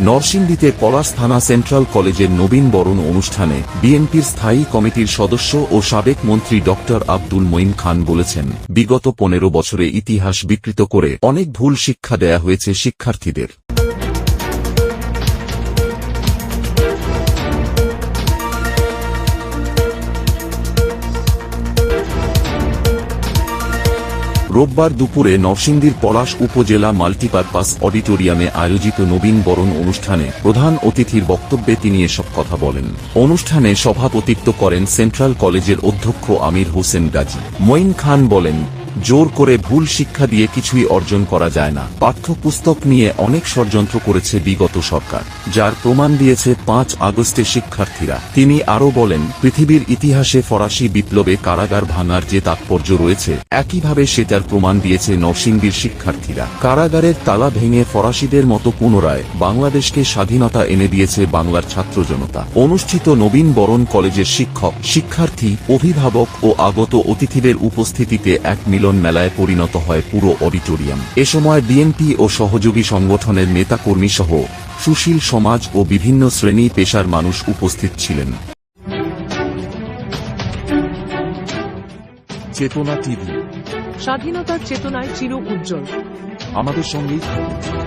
নরসিংদীতে পলাশ থানা সেন্ট্রাল কলেজের নবীন বরণ অনুষ্ঠানে বিএনপির স্থায়ী কমিটির সদস্য ও সাবেক মন্ত্রী ড আব্দুল মঈন খান বলেছেন, বিগত পনেরো বছরে ইতিহাস বিকৃত করে অনেক ভুল শিক্ষা দেয়া হয়েছে শিক্ষার্থীদের। রোববার দুপুরে নরসিংদীর পলাশ উপজেলা মাল্টিপারপাস অডিটোরিয়ামে আয়োজিত নবীন বরণ অনুষ্ঠানে প্রধান অতিথির বক্তব্যে তিনি এসব কথা বলেন। অনুষ্ঠানে সভাপতিত্ব করেন সেন্ট্রাল কলেজের অধ্যক্ষ আমির হোসেন গাজী। মঈন খান বলেন জোর করে ভুল শিক্ষা দিয়ে কিছুই অর্জন করা যায় না। পাঠ্যপুস্তক নিয়ে অনেক ষড়যন্ত্র করেছে বিগত সরকার, যার প্রমাণ দিয়েছে পাঁচ আগস্টে শিক্ষার্থীরা। তিনি আরও বলেন, পৃথিবীর ইতিহাসে ফরাসি বিপ্লবে কারাগার ভাঙার যে তাৎপর্য রয়েছে, একইভাবে সেটার প্রমাণ দিয়েছে নরসিংদীর শিক্ষার্থীরা। কারাগারের তালা ভেঙে ফরাসিদের মতো পুনরায় বাংলাদেশকে স্বাধীনতা এনে দিয়েছে বাংলার ছাত্র জনতা। অনুষ্ঠিত নবীন বরণ কলেজের শিক্ষক, শিক্ষার্থী, অভিভাবক ও আগত অতিথিদের উপস্থিতিতে এক মিলন মেলায় পরিণত হয় পুরো অডিটোরিয়াম। এ সময় বিএনপি ও সহযোগী সংগঠনের নেতাকর্মী সহ সুশীল সমাজ ও বিভিন্ন শ্রেণি পেশার মানুষ উপস্থিত ছিলেন। চেতনা টিভি। স্বাধীনতার চেতনায় চির উজ্জ্বল। আমাদের সঙ্গেই থাকুন।